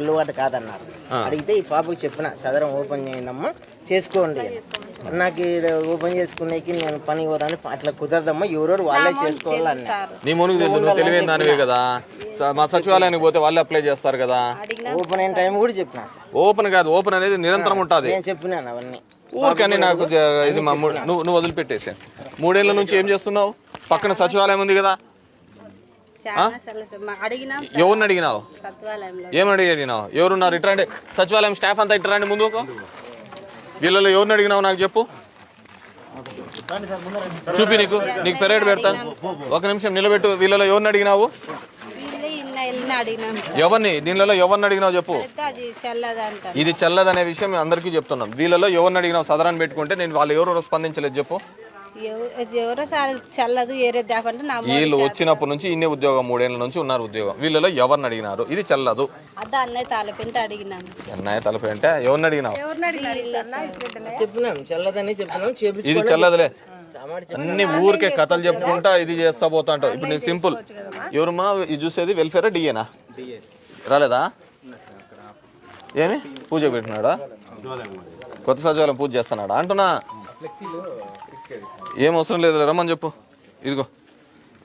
అలవాటు కాదన్నారు. అడిగితే ఈ పాపకు చెప్పిన సదరం ఓపెన్ చేయండమ్మా చేసుకోండి. నాకు ఓపెన్ చేసుకునేకి నేను పని పోదాని అట్లా కుదరదమ్మా ఎవరెవరు వాళ్ళే చేసుకోవాలన్న నీ మునుగు తెలుసు నువ్వు తెలివైన దానివే కదా. స- మా సచివాలయానికి పోతే వాళ్ళే అప్లై చేస్తారు కదా. ఓపెన్ అయిన టైం కూడా చెప్పిన సార్. ఓపెన్ కాదు ఓపెన్ అనేది నిరంతరం ఉంటుంది. నేను చెప్పినాను అవన్నీ. ఊరికని నాకు జ- ఇది మా ము- నువ్వు నువ్వు వదిలిపెట్టేసా మూడేళ్ళ నుంచి ఏం చేస్తున్నావు? పక్కన సచివాలయం ఉంది కదా చాలా సార్లు సార్ మా అడిగినాం ఎవరిని అడిగినావు? ఏమని అడిగినావు? ఎవరున్నారు? ఇట్రండి సచివాలయం స్టాఫ్ అంతా ఇట్రండి ముందుకు. వీళ్ళలో ఎవరిని అడిగినావు నాకు చెప్పు. చూపి నీకు. నీకు పెరేడ్ పెడతాను ఒక నిమిషం నిలబెట్టు. వీళ్ళలో ఎవరిని అడిగినావు? ఎవరిని? దీనిలో ఎవరిని అడిగినావు చెప్పు. ఇది చల్లదనే విషయం అందరికీ చెప్తున్నాం. వీళ్ళలో ఎవరిని అడిగినావు? సదరాన్ని పెట్టుకుంటే నేను వాళ్ళు ఎవరు స్పందించలేదు చెప్పు. ఎవరో చల్లదు ఏరే దాకంటే నా వీళ్ళు వచ్చినప్పటి నుంచి ఇన్నే ఉద్యోగం మూడేళ్ళ నుంచి ఉన్నారు ఉద్యోగం. వీళ్ళలో ఎవరిని అడిగినారు? ఇది చల్లదు. అదా అన్నయ్య తాలపింట అడిగినాం అన్నయ్య తలపై అంటే ఎవరిని అడిగినావు? చెప్పినాం చల్లదని చెప్పినాం చేపించు ఇది చల్లదులే. అన్ని ఊరికే కథలు చెప్పుకుంటా ఇది చేస్తా పోతా అంటావు. ఇప్పుడు నీకు సింపుల్. ఎవరమ్మా ఇది చూసేది వెల్ఫేరా డిఏనా రాలేదా? ఏమి? పూజ పెట్టినాడా? కొత్త సచివాలయం పూజ చేస్తున్నాడా? అంటున్నా. ఏం అవసరం లేదు రమ్మని చెప్పు. ఇదిగో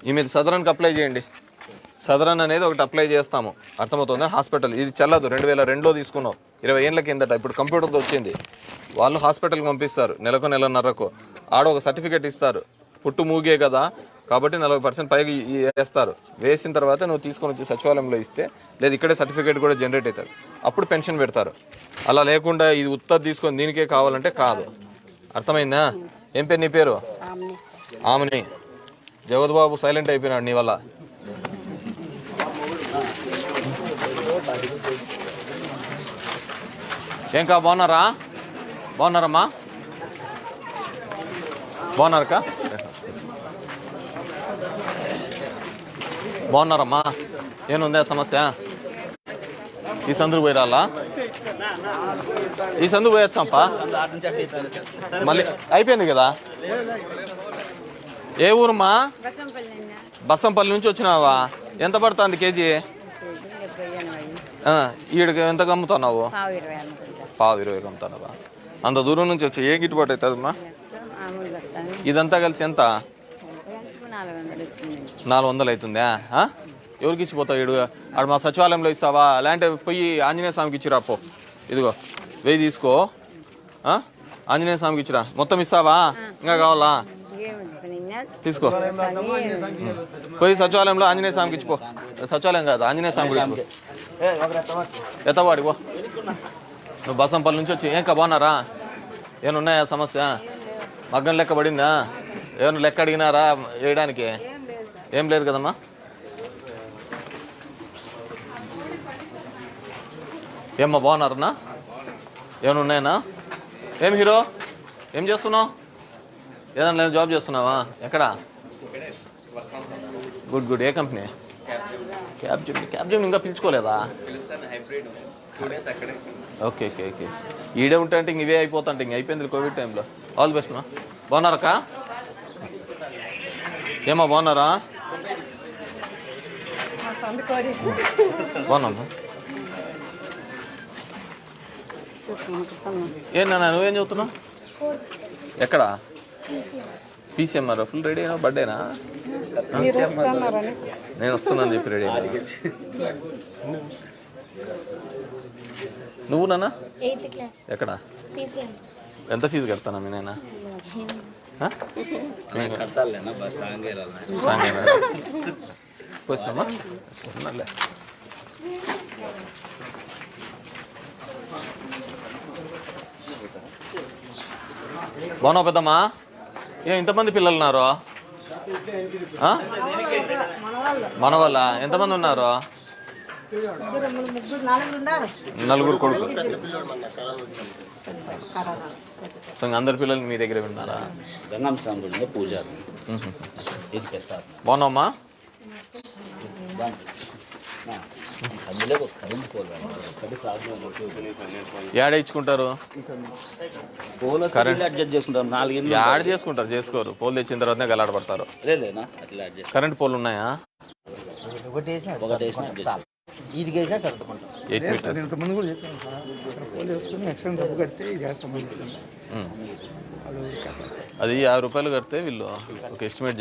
ఈ మీద సదరన్కి అప్లై చేయండి. సదరన్ అనేది ఒకటి అప్లై చేస్తాము. అర్థమవుతుంది? హాస్పిటల్ ఇది చల్లదు. రెండు వేల రెండులో తీసుకున్నావు ఇరవై ఏళ్ళ కిందట ఇప్పుడు కంప్యూటర్తో వచ్చింది. వాళ్ళు హాస్పిటల్కి పంపిస్తారు నెలకు నెలన్నరకు. ఆడ ఒక సర్టిఫికేట్ ఇస్తారు. పుట్టు మూగే కదా కాబట్టి నలభై పర్సెంట్ పైగా వేస్తారు. వేసిన తర్వాత నువ్వు తీసుకొని వచ్చి సచివాలయంలో ఇస్తే లేదు ఇక్కడే సర్టిఫికేట్ కూడా జనరేట్ అవుతుంది. అప్పుడు పెన్షన్ పెడతారు. అలా లేకుండా ఇది ఉత్త తీసుకొని దీనికే కావాలంటే కాదు. అర్థమైందా? ఏం పేరు నీ పేరు? ఆమెనే. జగత్ బాబు సైలెంట్ అయిపోయినాడు నీ వల్ల. ఏం కా బాగున్నారా? బాగున్నారమ్మా? బాగున్నారక్క? బాగున్నారమ్మా. ఏముందా సమస్య? ఈ సందుకు పోయి రాలా ఈ సందుకు పోయొచ్చాంపా మళ్ళీ అయిపోయింది కదా? ఏ ఊరమ్మా బస్సంపల్లి నుంచి వచ్చినావా? ఎంత పడుతుంది కేజీ? ఈడికి ఎంత అమ్ముతున్నావు పావు ఇరవై అమ్ముతున్నావా అంత దూరం నుంచి వచ్చి ఏ గిట్టుబాటు అవుతుందమ్మా ఇదంతా కలిసి ఎంత? నాలుగు వందలు అవుతుందా? ఆ? ఎవరికి ఇచ్చిపోతావు ఈడు ఆడు మా సచివాలయంలో ఇస్తావా? లేదంటే పోయి ఆంజనేయ స్వామికి ఇచ్చిరా పో. ఇదిగో వెయ్యి తీసుకో. ఆంజనేయ స్వామికి ఇచ్చిరా. మొత్తం ఇస్తావా? ఇంకా కావాలా? తీసుకో. పోయి సచివాలయంలో ఆంజనేయ స్వామికి ఇచ్చిపో సచివాలయం కాదు ఆంజనేయ స్వామికి ఇచ్చిపో ఎత్తవాడి పో. నువ్వు బసంపల్లి నుంచి వచ్చి ఏం బాగున్నారా? ఏమన్నాయా సమస్య? మగ్గం లెక్క పడిందా? ఏమైనా లెక్క అడిగినారా? వేయడానికి? ఏం లేదు కదమ్మా. ఏమ్మా బాగున్నారన్నా? ఏమైనా ఉన్నాయన్నా? ఏం హీరో? ఏం చేస్తున్నావు? ఏదైనా లేదు జాబ్ చేస్తున్నావా? ఎక్కడ? Good good. ఏ కంపెనీ? క్యాబ్ జమ్ క్యాబ్ జమ్ ఇంకా పిలుచుకోలేదా? Okay okay okay. ఈడే ఉంటే అంటే ఇంక ఇవే అయిపోతుంటే ఇంక అయిపోయింది కోవిడ్ టైంలో. ఆల్ బెస్ట్ మా బాగున్నారక్క ఏమా బాగున్నారా? బాగున్నా ఏంటన్నా నువ్వేం చదువుతున్నావు ఎక్కడ? పీసీఎంఆర్ ఫుల్ రెడీ అయినా బర్త్డేనా నేను వస్తున్నాను చెప్పి రెడీ నువ్వు నాన్న? ఎక్కడ? పీసీఎం ఎంత ఫీజు కడతానా మీ నాయన? స్ట్రాంగ్ అయినా? బాగున్నావు పెద్దమ్మా? ఏ ఇంతమంది పిల్లలు ఉన్నారు? మన వాళ్ళ ఎంతమంది ఉన్నారు? నలుగురు కొడుకు సో ఇంక అందరి పిల్లలు మీ దగ్గర విన్నారా గంగం స్వామి పూజారి. బాగున్నావమ్మా? ఏడ ఇచ్చుకుంటారు? Polo current. అడ్జస్ట్ చేసుకుంటాం నాలుగు యాడ చేసుకుంటారు? చేసుకోరు. పోలు తెచ్చిన తర్వాతనే గలాడబడతారు లేదేనా? అట్లా అడ్జస్ట్ కరెంట్ పోల్ ఉన్నాయా? ఇది సర్దుకుంటాం. అది యాభై రూపాయలు కడితే వీళ్ళు ఒక ఎస్టిమేట్